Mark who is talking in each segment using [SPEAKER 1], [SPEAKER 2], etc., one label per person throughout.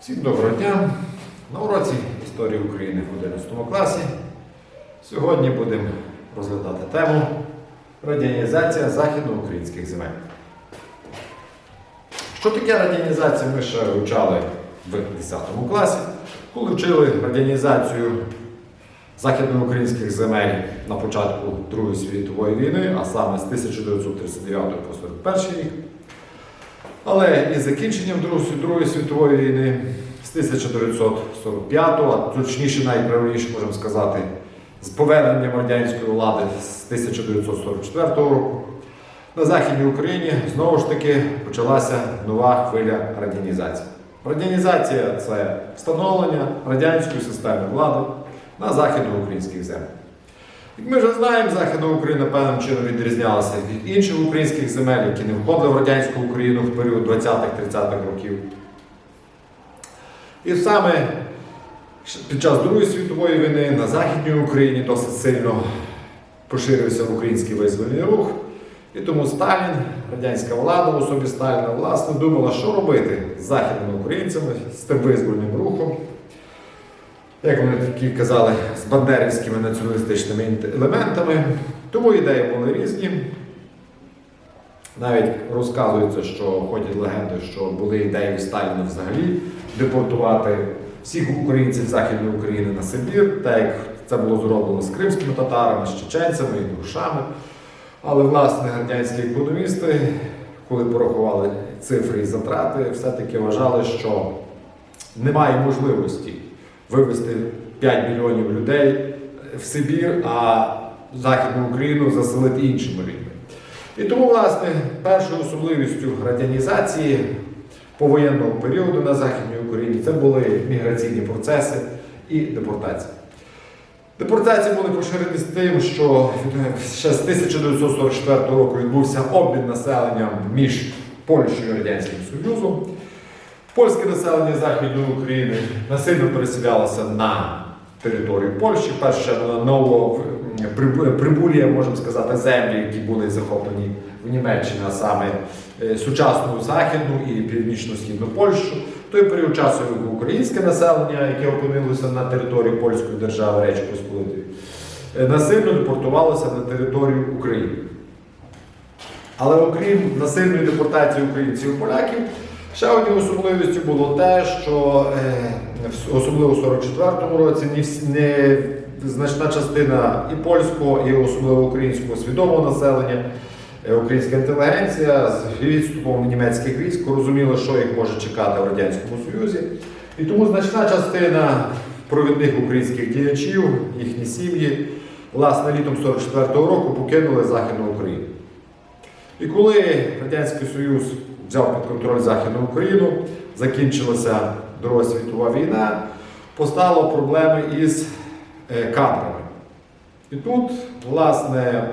[SPEAKER 1] Всім доброго дня! На уроці історії України в 11 класі. Сьогодні будемо розглядати тему радіонізація західноукраїнських земель. Що таке радіонізація, ми ще вивчали в 10 класі, коли вчили радіонізацію західноукраїнських земель на початку Другої світової війни, а саме з 1939 по 1941 рік. Але із закінченням Другої, світової війни з 1945, а точніше найправильніше можемо сказати, з поверненням радянської влади з 1944 року, на Західній Україні знову ж таки почалася нова хвиля радянізації. Радянізація це встановлення радянської системи влади на західноукраїнських землях. Ми вже знаємо, Західна Україна певним чином відрізнялася від інших українських земель, які не входили в радянську Україну в період 20-30-х років. І саме під час Другої світової війни на Західній Україні досить сильно поширився український визвольний рух. І тому Сталін, радянська влада в особі Сталіна, власне, думала, що робити з західними українцями, з тим визвольним рухом як вони такі казали, з бандерівськими націоналістичними елементами. Тому ідеї були різні. Навіть розказується, що ходять легенди, що були ідеї Сталіна взагалі депортувати всіх українців Західної України на Сибір, так як це було зроблено з кримськими татарами, з чеченцями, інгушами. Але, власне, радянські економісти, коли порахували цифри і затрати, все-таки вважали, що немає можливості вивезти 5 мільйонів людей в Сибір, а Західну Україну заселити іншими людьми. І тому, власне, першою особливістю радянізації повоєнного періоду на Західній Україні це були міграційні процеси і депортації. Депортації були поширені з тим, що ще з 1944 року відбувся обмін населенням між Польщею і Радянським Союзом. Польське населення Західної України насильно переселялося на територію Польщі. Перше ново прибулі, можемо сказати, землі, які були захоплені в Німеччині, а саме е, сучасну західну і північно-східну Польщу. Той період часу українське населення, яке опинилося на території польської держави Речі Посполитої, е, насильно депортувалося на територію України. Але окрім насильної депортації українців і поляків, ще однією особливістю було те, що е, особливо в 44-му році не, не значна частина і польського, і особливо українського свідомого населення, е, українська інтелігенція з відступом німецьких військ розуміла, що їх може чекати в Радянському Союзі. І тому значна частина провідних українських діячів, їхні сім'ї, власне, літом 44-го року покинули Західну Україну. І коли Радянський Союз взяв під контроль Західну Україну, закінчилася Друга світова війна, постало проблеми із е, кадрами. І тут, власне,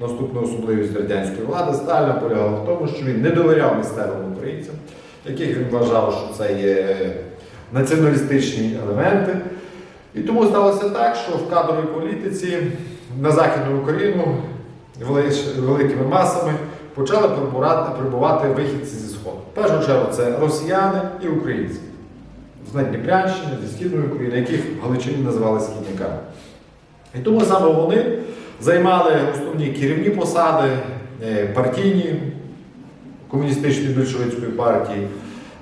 [SPEAKER 1] наступна особливість радянської влади Сталіна полягала в тому, що він не довіряв місцевим українцям, яких він вважав, що це є націоналістичні елементи. І тому сталося так, що в кадровій політиці на Західну Україну великими масами почали прибувати, вихідці зі Сходу. В першу чергу це росіяни і українці з Надніпрянщини, зі Східної України, яких в Галичині називали східниками. І тому саме вони займали основні керівні посади, е, партійні комуністичної більшовицької партії,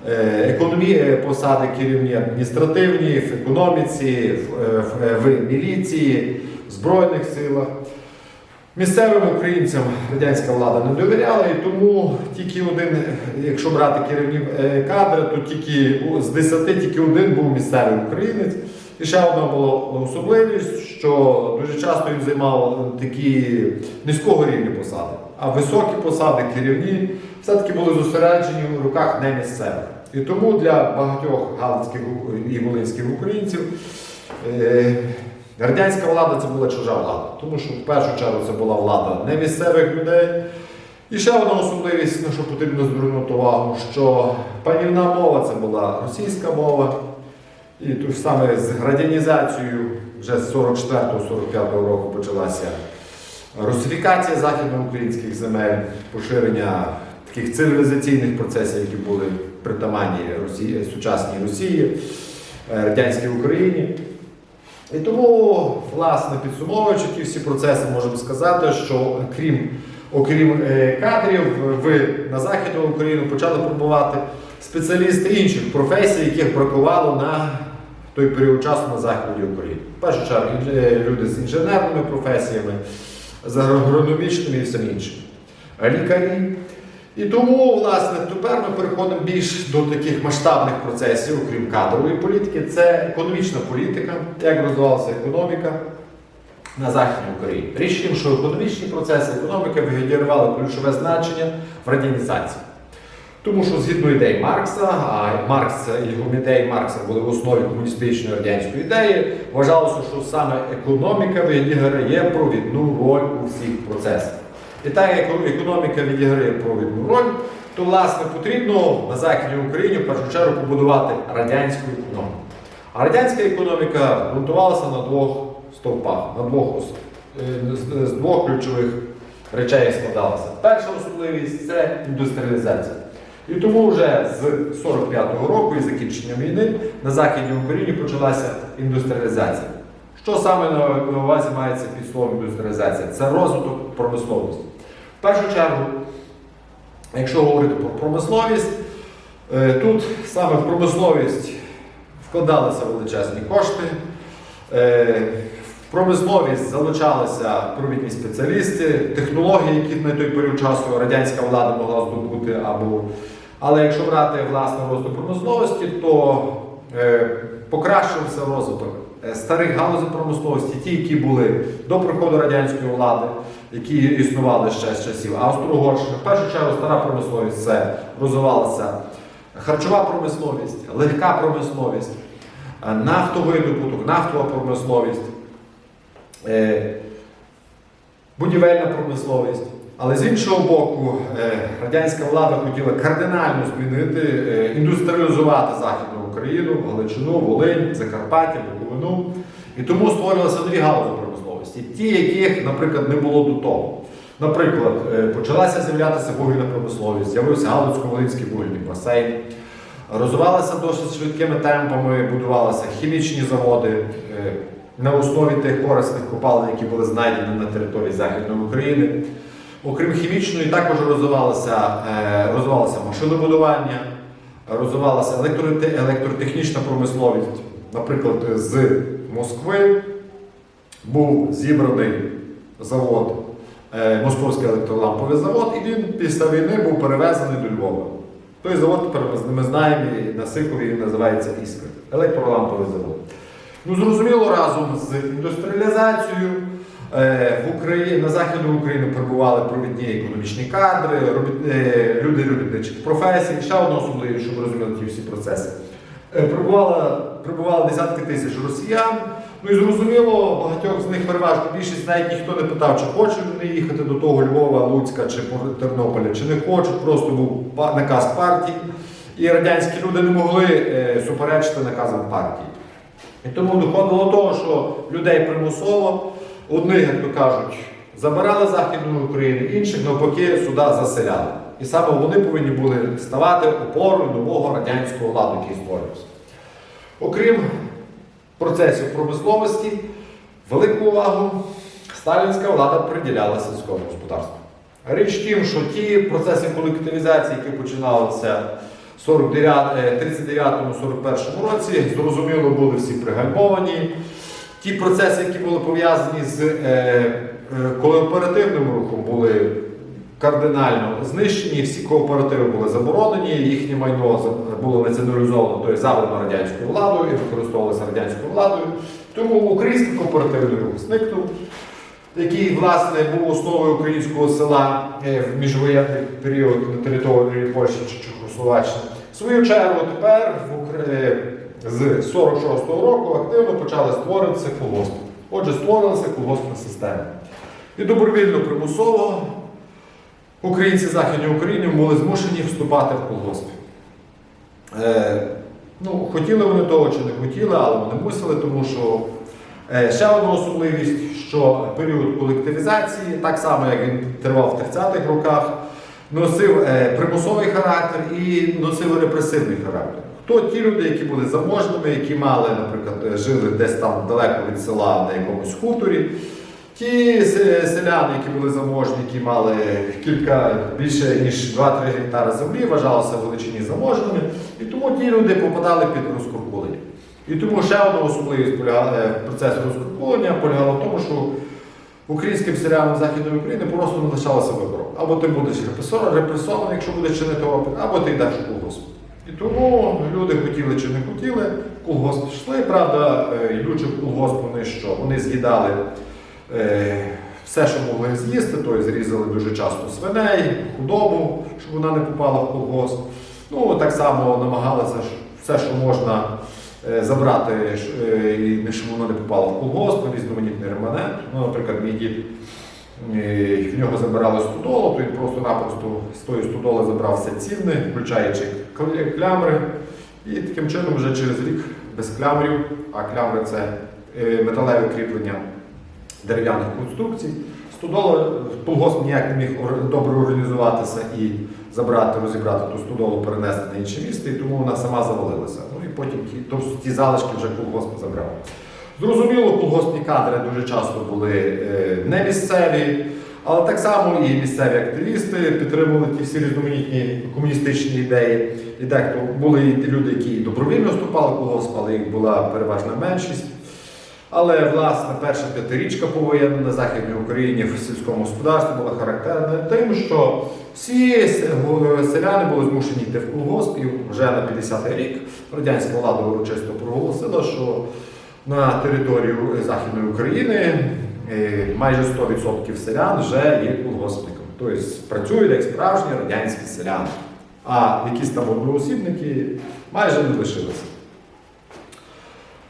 [SPEAKER 1] е, економі, е, посади керівні адміністративні, в економіці, в міліції, в Збройних силах. Місцевим українцям радянська влада не довіряла, і тому тільки один, якщо брати керівні е, кадри, то тільки з 10 тільки один був місцевий українець. І ще одна була особливість, що дуже часто він займав такі низького рівня посади, а високі посади керівні все-таки були зосереджені в руках не місцевих. І тому для багатьох галицьких і волинських українців е, Радянська влада це була чужа влада, тому що в першу чергу це була влада не місцевих людей. І ще одна особливість, на що потрібно звернути увагу, що панівна мова це була російська мова. І тут саме з радянізацією вже з 44-45 року почалася русифікація західноукраїнських земель, поширення таких цивілізаційних процесів, які були притаманні Росії, сучасній Росії, е, радянській Україні. І тому, власне, підсумовуючи ті всі процеси, можемо сказати, що крім окрім е, кадрів, в на Західну Україну почали пробувати спеціалісти інших професій, яких бракувало на той період часу на Західній Україні. В першу чергу люди з інженерними професіями, з агрономічними і всім іншим. Лікарі. І тому, власне, тепер ми переходимо більш до таких масштабних процесів, окрім кадрової політики. Це економічна політика, як розвивалася економіка на Західній Україні. Річ в тім, що економічні процеси, економіка відігравали ключове значення в радянізації. Тому що згідно ідей Маркса, а Маркс його ідеї Маркса були в основі комуністичної радянської ідеї, вважалося, що саме економіка відіграє провідну роль у всіх процесах. І так як економіка відіграє провідну роль, то власне потрібно на Західній Україні в першу чергу побудувати радянську економіку. А радянська економіка ґрунтувалася на двох стовпах, на двох е, з двох ключових речей складалася. Перша особливість це індустріалізація. І тому вже з 45-го року і закінчення війни на Західній Україні почалася індустріалізація. Що саме на увазі мається під словом індустріалізація? Це розвиток промисловості. В першу чергу, якщо говорити про промисловість, е, тут саме в промисловість вкладалися величезні кошти. Е, В промисловість залучалися провідні спеціалісти, технології, які на той період часу радянська влада могла здобути. Або... Але якщо брати власне розвиток промисловості, то е, покращився розвиток старих галузей промисловості, ті, які були до приходу радянської влади, які існували ще з часів Австро-Угорщини. В першу чергу стара промисловість це розвивалася харчова промисловість, легка промисловість, е, нафтовидобуток, нафтова промисловість, е, будівельна промисловість. Але з іншого боку, е, радянська влада хотіла кардинально змінити, е, індустріалізувати Західну Україну, Галичину, Волинь, Закарпаття, Буковину. І тому створювалися нові галузі промисловості, ті, яких, наприклад, не було до того. Наприклад, е, почалася з'являтися вугільна промисловість, з'явився Галицько-Волинський вугільний басейн, розвивалася досить швидкими темпами, будувалися хімічні заводи е, на основі тих корисних копалин, які були знайдені на території Західної України. Окрім хімічної, також розвивалося, е, розвивалося машинобудування, розвивалася електротехнічна промисловість. Наприклад, з Москви був зібраний завод, е, Московський електроламповий завод, і він після війни був перевезений до Львова. Той завод ми- знаємо і на Сихові він називається Іскра, електроламповий завод. Ну, зрозуміло, разом з індустріалізацією в Україні, на Західну Україну прибували провідні економічні кадри, е, люди робітничих професій. Ще одна особливість, щоб розуміли ті всі процеси. Е, Прибували, прибували десятки тисяч росіян. Ну і зрозуміло, багатьох з них переважно більшість навіть ніхто не питав, чи хочуть вони їхати до того Львова, Луцька чи Тернополя, чи не хочуть. Просто був наказ партії. І радянські люди не могли е, суперечити наказам партії. І тому доходило до того, що людей примусово, одних, як то кажуть, забирали Західної України, інших навпаки сюди заселяли. І саме вони повинні були ставати опорою нового радянського ладу, який створювався. Окрім процесів промисловості, велику увагу сталінська влада приділяла сільському господарству. Річ тім, що ті процеси колективізації, які починалися в 39-41 році, зрозуміло, були всі пригальмовані. Ті процеси, які були пов'язані з е, е, кооперативним рухом, були кардинально знищені, всі кооперативи були заборонені, їхнє майно було націоналізовано, тобто завдано радянською владою і використовувалося радянською владою. Тому український кооперативний рух зникнув, який, власне, був основою українського села е, в міжвоєнний період на території Польщі чи Чехословаччини. В свою чергу тепер в Укра- з 46-го року активно почали створюватися колгоспи. Отже, створилася колгоспна система. І добровільно примусово українці Західної України були змушені вступати в колгоспи. Е, ну, хотіли вони того чи не хотіли, але вони мусили, тому що е, ще одна особливість, що період колективізації, так само як він тривав в 30-х роках, носив е, примусовий характер і носив репресивний характер. Хто ті люди, які були заможними, які мали, наприклад, жили десь там далеко від села на якомусь хуторі. Ті селяни, які були заможні, які мали кілька більше ніж 2-3 гектари землі, вважалися величині заможними, і тому ті люди попадали під розкуркулення. І тому ще одна особливість е, процесу розкуркулення полягала в тому, що українським селянам Західної України просто не лишалося вибору. Або ти будеш репресований, якщо будеш чинити опір, або ти йдеш у тому люди хотіли чи не хотіли, в колгосп йшли. Правда, е, йдучи в колгосп, вони що? Вони з'їдали е, все, що могли з'їсти, тобто зрізали дуже часто свиней, худобу, щоб вона не попала в колгосп. Ну, так само намагалися все, що можна е, забрати, і щоб воно не попало в колгосп, різноманітний реманент. Ну, наприклад, мій дід в нього забирали стодолу, то він просто-напросто з тої стодоли забрав все цінне, включаючи кл- клямри. І таким чином вже через рік без клямрів, а клямри це е, металеве кріплення дерев'яних конструкцій. Стодола колгосп ніяк не міг добре організуватися і забрати, розібрати ту стодолу, перенести на інше місце, і тому вона сама завалилася. Ну і потім ті, тобто ті залишки вже колгосп забрав. Зрозуміло, колгоспні кадри дуже часто були е, не місцеві, але так само і місцеві активісти підтримували ті всі різноманітні комуністичні ідеї. І дехто були і люди, які добровільно вступали в колгосп, але їх була переважна меншість. Але власне перша п'ятирічка повоєнна на Західній Україні в сільському господарстві була характерна тим, що всі селяни були змушені йти в колгосп, і вже на 50-й рік радянська влада урочисто проголосила, що на територію Західної України майже 100% селян вже є колгоспниками. Тобто працюють як справжні радянські селяни. А якісь там одноосібники майже не лишилися.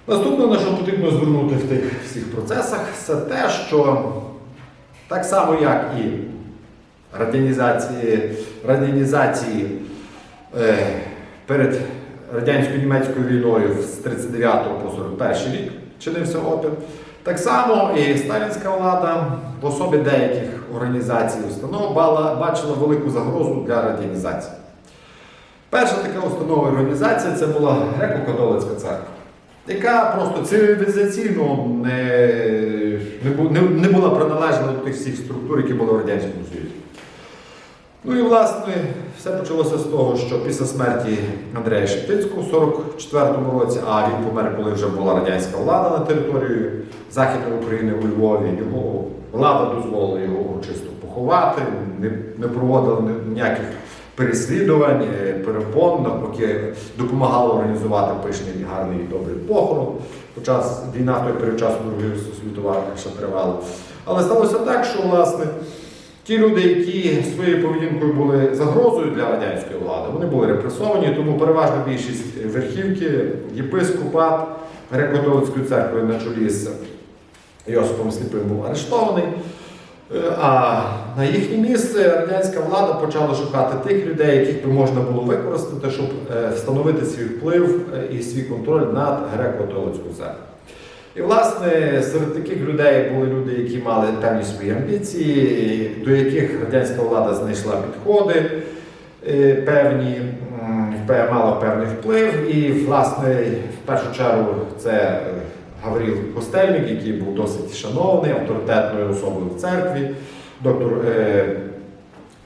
[SPEAKER 1] Наступне, на що потрібно звернути в тих всіх процесах, це те, що так само, як і радянізації, радянізації е, перед радянсько-німецькою війною з 39 по 41 рік чинився опір, так само і сталінська влада в особі деяких організацій установ бачила велику загрозу для радянізації. Перша така установа і організація це була греко-католицька церква, яка просто цивілізаційно не, не, не була приналежна до тих всіх структур, які були в Радянському Союзі. Ну і власне все почалося з того, що після смерті Андрея Шептицького в 44-му році, а він помер, коли вже була радянська влада на території Західної України у Львові, його влада дозволила його урочисто поховати, не, не проводила ніяких переслідувань, е, перепон, навпаки, допомагала організувати пишний, гарний і добрий похорон. Хоча війна в той період часу Другої світова ще тривала. Але сталося так, що власне. Ті люди, які своєю поведінкою були загрозою для радянської влади, вони були репресовані, тому переважна більшість верхівки, єпископат греко-католицької церкви на чолі з Йосипом Сліпим був арештований. Е, А на їхнє місце радянська влада почала шукати тих людей, яких би можна було використати, щоб е, встановити свій вплив е, і свій контроль над греко-католицькою церквою. І, власне, серед таких людей були люди, які мали певні свої амбіції, до яких радянська влада знайшла підходи е, певні, мала певний вплив. І, власне, в першу чергу це Гавріл Костельник, який був досить шановний, авторитетною особою в церкві, доктор е,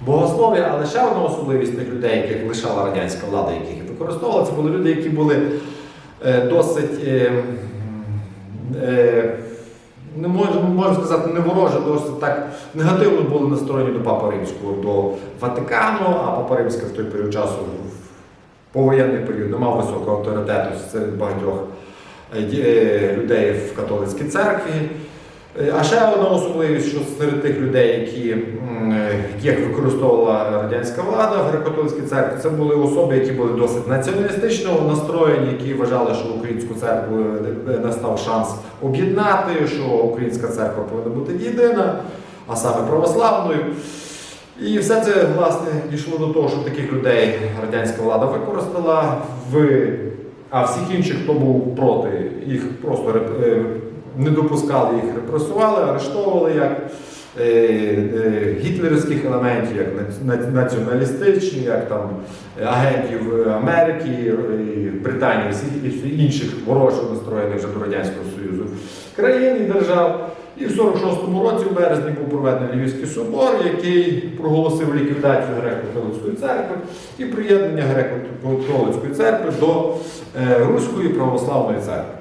[SPEAKER 1] богослов'я, але ще одна особливість тих людей, яких лишала радянська влада, яких використовувала, це були люди, які були е, досить. Е, не можна, можна сказати, не вороже, досить так негативно були настроєні до Папи Римського, до Ватикану, а Папа Римська в той період часу, в повоєнний період, не мав високого авторитету серед багатьох е, е, людей в католицькій церкві. Е, А ще одна особливість, що серед тих людей, які, е, яких використовувала радянська влада в греко-католицькій церкві, це були особи, які були досить націоналістично настроєні, які вважали, що українську церкву е, настав шанс об'єднати, що українська церква повинна бути єдина, а саме православною. І все це власне дійшло до того, що таких людей радянська влада використала в а всіх інших, хто був проти, їх просто не допускали, їх репресували, арештовували як е, е, гітлерівських елементів, як на- на- націоналістичні, як там агентів Америки, е, Британії всіх інших ворожо настроєних вже до Радянського Союзу країн і держав. І в 46-му році, в березні, був проведений Львівський собор, який проголосив ліквідацію греко-католицької церкви і приєднання греко-католицької церкви до Руської православної церкви.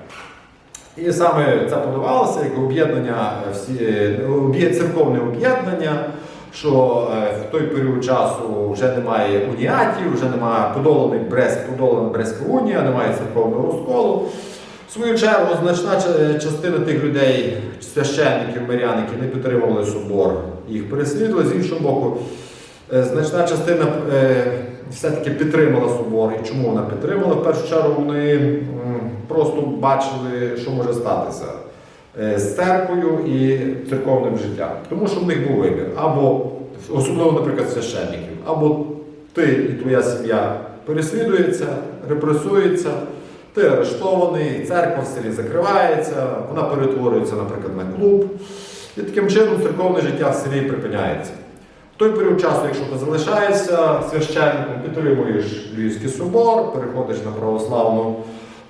[SPEAKER 1] І саме це подавалося як об'єднання, е, е, церковне об'єднання, що е, в той період часу вже немає уніатів, вже немає подоланий Брест, подолана Брестська унія, немає церковного розколу. В свою чергу, значна частина тих людей, священників, мирян, які не підтримували собор, їх переслідували. З іншого боку, значна частина все-таки підтримала собор. І чому вона підтримала? В першу чергу вони просто бачили, що може статися е, з церквою і церковним життям. Тому що в них був вибір. Або, особливо, наприклад, священників, або ти і твоя сім'я переслідується, репресується. Ти арештований, церква в селі закривається, вона перетворюється, наприклад, на клуб. І таким чином церковне життя в селі припиняється. В той період часу, якщо ти залишаєшся священником, підтримуєш Львівський собор, переходиш на православну,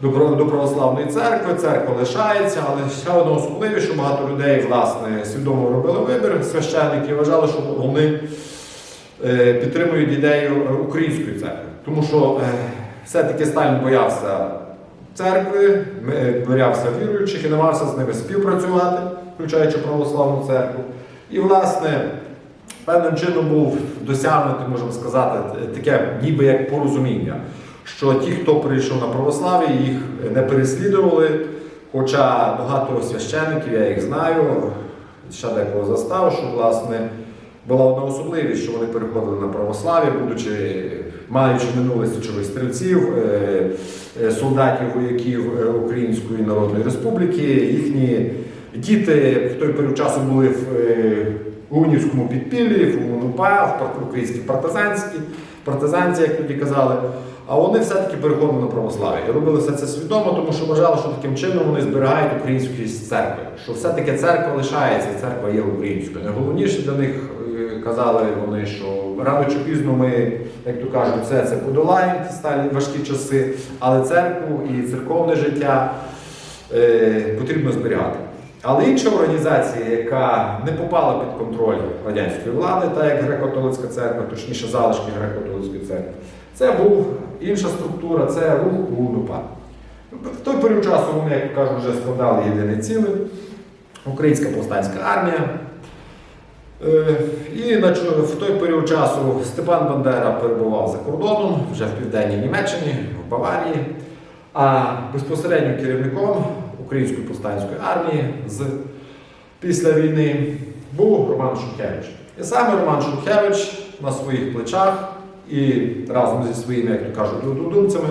[SPEAKER 1] до, православної церкви, церква лишається, але ще одна особливість, що багато людей власне, свідомо робили вибір, священники вважали, що вони е, підтримують ідею української церкви. Тому що е, все-таки Сталін боявся церкви, е, боявся віруючих і намагався з ними співпрацювати, включаючи православну церкву. І, власне, певним чином був досягнути, можемо сказати, таке ніби як порозуміння, що ті, хто прийшов на православ'я, їх не переслідували. Хоча багато священників, я їх знаю, ще декого застав, що власне була одна особливість, що вони переходили на православ'я, будучи маючи минуле січових стрільців, е, е, солдатів, вояків е, Української Народної Республіки. Їхні діти в той період часу були в е, Унівському підпіллі, в УНУПА, в українській партизанській, партизанці, як тоді казали. А вони все-таки переходили на православ'я і робили все це свідомо, тому що вважали, що таким чином вони зберігають українськість церкви. Що все-таки церква лишається, церква є українською. Найголовніше для них е, казали вони, що рано чи пізно ми, як то кажуть, все це подолаємо, ті сталі важкі часи, але церкву і церковне життя е, потрібно зберігати. Але інша організація, яка не попала під контроль радянської влади, та як греко-католицька церква, точніше залишки греко-католицької церкви, це був інша структура, це рух УНУПА. В той період часу вони, як кажуть, вже складали єдине ціле, Українська повстанська армія. Е, І в той період часу Степан Бандера перебував за кордоном, вже в південній Німеччині, в Баварії. А безпосереднім керівником Української повстанської армії з після війни був Роман Шухевич. І саме Роман Шухевич на своїх плечах і разом зі своїми, як то кажуть, однодумцями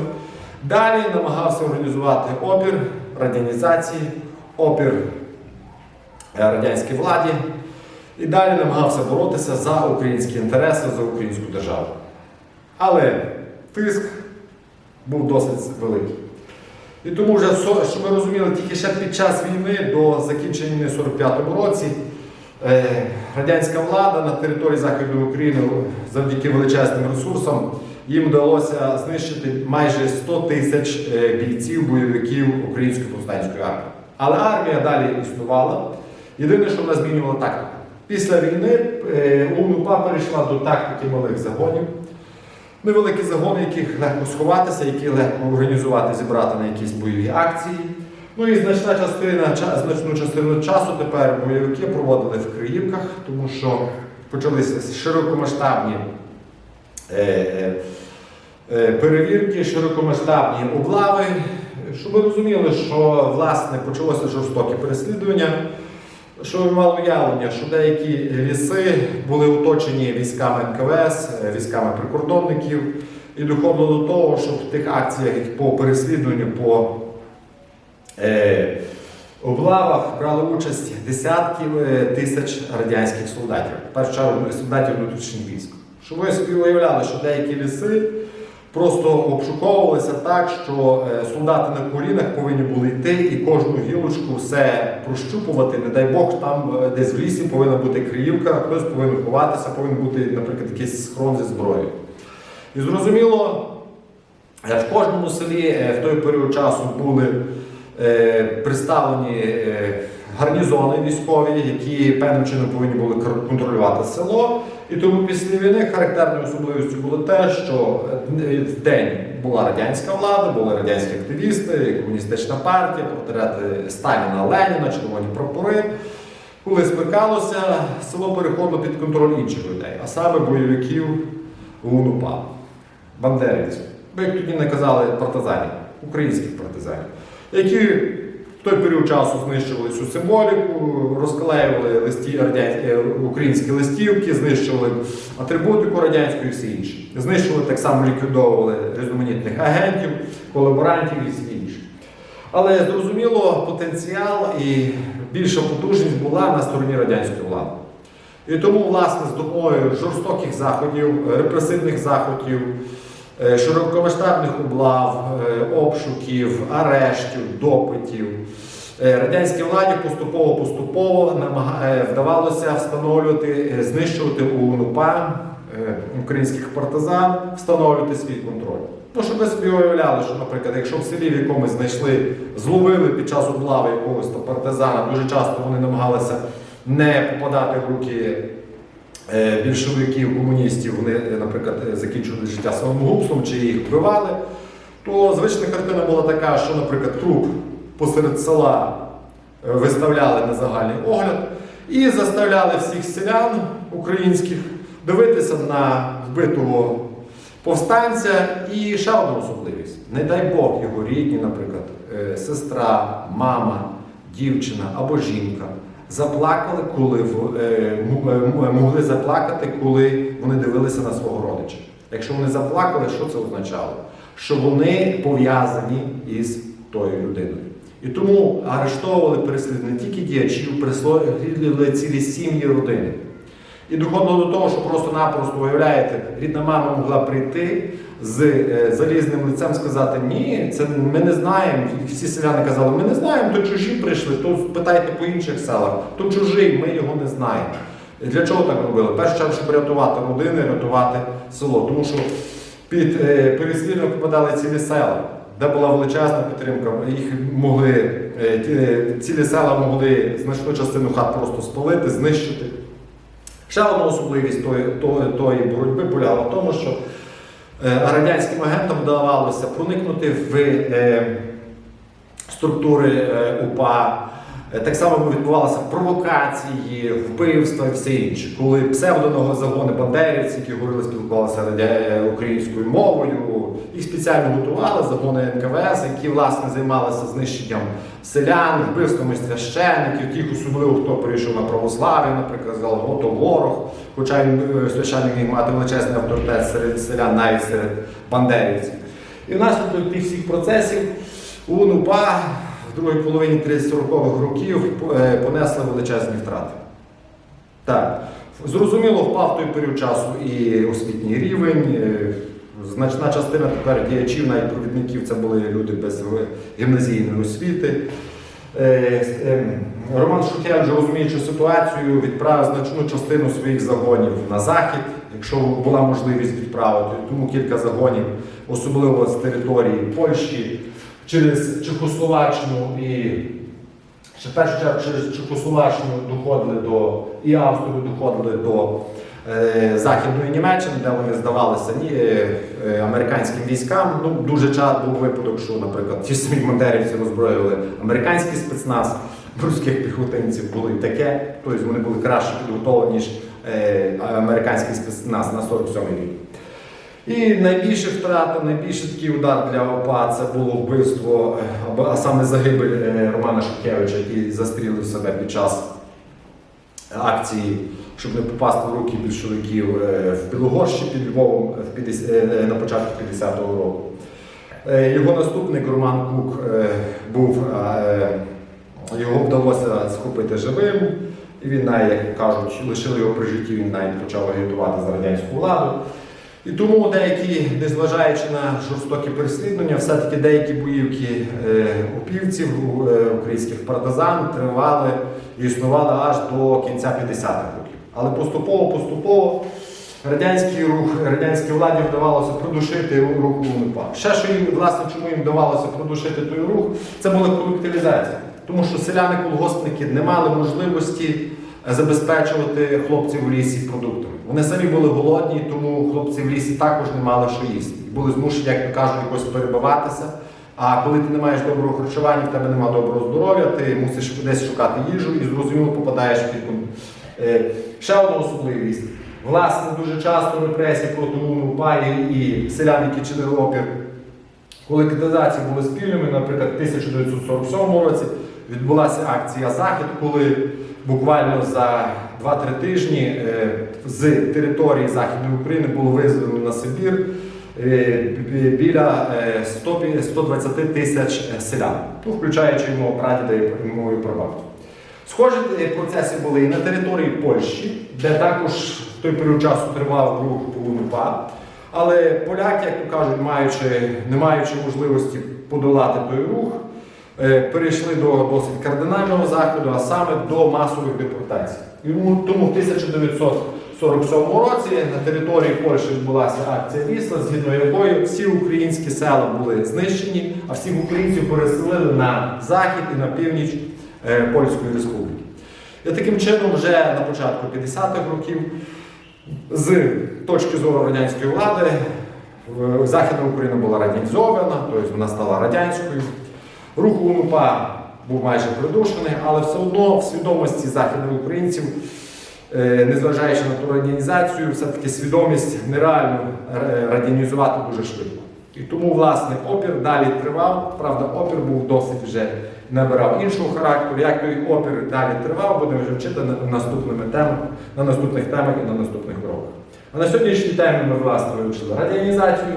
[SPEAKER 1] далі намагався організувати опір радянізації, опір е, радянській владі і далі намагався боротися за українські інтереси, за українську державу. Але тиск був досить великий. І тому вже, щоб ми розуміли, тільки ще під час війни до закінчення війни в 45-му році радянська влада на території Західної України завдяки величезним ресурсам їм вдалося знищити майже 100 тисяч е, бійців, бойовиків Української повстанської армії. Але армія далі існувала. Єдине, що вона змінювала тактику. Після війни е, УНУПА перейшла до тактики малих загонів. Невеликі загони, яких легко сховатися, які легко організувати, зібрати на якісь бойові акції. Ну і значна частина, значну частину часу тепер бойовики проводили в Криївках, тому що почалися широкомасштабні е, е, перевірки, широкомасштабні облави. Щоб ви розуміли, що власне почалося жорстоке переслідування. Що ви мали уявлення, що деякі ліси були оточені військами НКВС, військами прикордонників, і доходило до того, що в тих акціях по переслідуванню, по е, облавах брали участь десятків е, тисяч радянських солдатів, в першу чергу солдатів внутрішніх військ. Щоб ви собі уявляли, що деякі ліси просто обшуковувалися так, що е, солдати на колінах повинні були йти і кожну гілочку все прощупувати. Не дай Бог, там е, десь в лісі повинна бути криївка, хтось повинен ховатися, повинен бути, наприклад, якийсь схрон зі зброєю. І зрозуміло, е, в кожному селі е, в той період часу були е, представлені е, гарнізони військові, які певним чином повинні були контролювати село. І тому після війни характерною особливістю було те, що е, в день була радянська влада, були радянські активісти, комуністична партія, портрети Сталіна, Леніна, червоні прапори. Коли скликалося, село переходило під контроль інших людей, а саме бойовиків УНУПА, бандерівців. Ви як тоді не казали партизанів, українських партизанів, які в той період часу знищували цю символіку, розклеювали листі, радянські, е, українські листівки, знищували атрибутику радянську і все інше. Знищували так само ліквідовували різноманітних агентів, колаборантів і все інше. Але зрозуміло, потенціал і більша потужність була на стороні радянської влади. І тому, власне, з допомогою жорстоких заходів, репресивних заходів, широкомасштабних облав, е, обшуків, арештів, допитів, е, радянській владі поступово-поступово е, вдавалося встановлювати, е, знищувати у УНУПА е, українських партизан, встановлювати свій контроль. Ну, щоб ви собі уявляли, що, наприклад, якщо в селі в якомусь знайшли, зловили під час облави якогось то партизана, дуже часто вони намагалися не попадати в руки е, більшовиків, комуністів, вони, е, наприклад, е, закінчували життя самогубством чи їх вбивали, то звична картина була така, що, наприклад, труп посеред села е, виставляли на загальний огляд і заставляли всіх селян українських дивитися на вбитого повстанця і ще одну особливість. Не дай Бог його рідні, наприклад, е, сестра, мама, дівчина або жінка заплакали, коли е, м- м- могли заплакати, коли вони дивилися на свого родича. Якщо вони заплакали, що це означало? Що вони пов'язані із тою людиною. І тому арештовували переслідували не тільки діячів, переслідували цілі сім'ї родини. І доходило до того, що просто-напросто виявляєте, рідна мама могла прийти з е, залізним лицем сказати, ні, це ми не знаємо. Всі селяни казали, ми не знаємо, то чужі прийшли, то питайте по інших селах, то чужий, ми його не знаємо. Для чого так робили? Першу чергу, щоб рятувати родини, рятувати село. Тому що під е, переслідування попадали цілі села, де була величезна підтримка. Їх могли, е, ті- цілі села могли значну частину хат просто спалити, знищити. Ще одна особливість тої, тої, тої боротьби полягала в тому, що е, радянським агентам вдавалося проникнути в е, структури е, УПА. Е, Так само відбувалися провокації, вбивства і все інше. Коли псевдоного загони бандерівці, які говорили, спілкувалися е, українською мовою, їх спеціально готували загони НКВС, які власне займалися знищенням селян, вбивствами священників, тих особливо хто перейшов на православ'я, наприклад, сказали, ото ворог. Хоча е, священник міг мати величезний авторитет серед селян, навіть серед бандерівців. І внаслідок тих всіх процесів УНУПА в другій половині 30-40-х років е, понесли величезні втрати. Так, зрозуміло, впав той період часу і освітній рівень. е, Значна частина тепер діячів, навіть провідників, це були люди без гімназійної освіти. Е, Роман Шухевич, розуміючи ситуацію, відправив значну частину своїх загонів на захід, якщо була можливість відправити. Тому кілька загонів, особливо з території Польщі, через Чехословаччину і ще в першу чергу через Чехословаччину доходили до і Австрію доходили до е, Західної Німеччини, де вони здавалися ні, е, американським військам. Ну, дуже часто був випадок, що, наприклад, ті самі бандерівці роззброювали американський спецназ, руських піхотинців було таке, тобто вони були краще підготовлені, ніж е, американський спецназ на 47-й рік. І найбільша втрата, найбільший такий удар для ОПА це було вбивство, а саме загибель е, Романа Шухевича, який застрілив себе під час акції, щоб не попасти в руки більшовиків е, в Білогорщі під Львовом в 50, е, на початку 50-го року. Його наступник Роман Кук був, його вдалося схопити живим. І він навіть, як кажуть, лишили його при житті, він навіть почав агітувати за радянську владу. І тому деякі, незважаючи на жорстокі переслідування, все-таки деякі боївки е, упівців, е, українських партизан тривали і існували аж до кінця 50-х років. Але поступово-поступово радянський рух, радянській владі вдавалося придушити рух УНПА. Ще що їм, власне, чому їм вдавалося придушити той рух, це була колективізація. Тому що селяни-колгоспники не мали можливості забезпечувати хлопців в лісі продуктами. Вони самі були голодні, тому хлопці в лісі також не мали що їсти. Були змушені, як то кажуть, якось перебиватися. А коли ти не маєш доброго харчування, в тебе немає доброго здоров'я, ти мусиш десь шукати їжу і зрозуміло попадаєш під кон- Е, Ще одна особливість. Власне, дуже часто репресії проти УНУПА і селян, які чинили опір колективізації були спільними. Наприклад, в 1947 році відбулася акція Захід, коли буквально за 2-3 тижні е, з території Західної України було визволено на Сибір е, біля е, 100 120 тисяч е, селян, ну, включаючи мого прадіда і мою прабабцю. Схожі процеси були і на території Польщі, де також в той період часу тривав рух УНУПА. Але поляки, як то кажуть, маючи, не маючи можливості подолати той рух, перейшли до досить кардинального заходу, а саме до масових депортацій. Тому тому в 1947 році на території Польщі відбулася акція Вісла, згідно якої всі українські села були знищені, а всіх українців переселили на захід і на північ е, Польської республіки. І таким чином, вже на початку 50-х років, з точки зору радянської влади, Західна Україна була радянізована, тобто вона стала радянською. Рух УНУПА був майже придушений, але все одно в свідомості західних українців, е, незважаючи на ту радянізацію, все-таки свідомість нереально е, радянізувати дуже швидко. І тому, власне, опір далі тривав. Правда, опір був досить вже набирав іншого характеру. Як той опір далі тривав, будемо вже вчити на наступними темами, на наступних темах і на наступних уроках. А на сьогоднішній темі ми власне вивчили радіонізацію.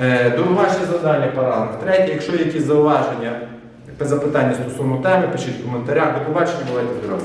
[SPEAKER 1] Е, Домашнє завдання, параграф 3. Якщо є якісь зауваження, запитання стосовно теми, пишіть в коментарях. До побачення, бувайте здорові.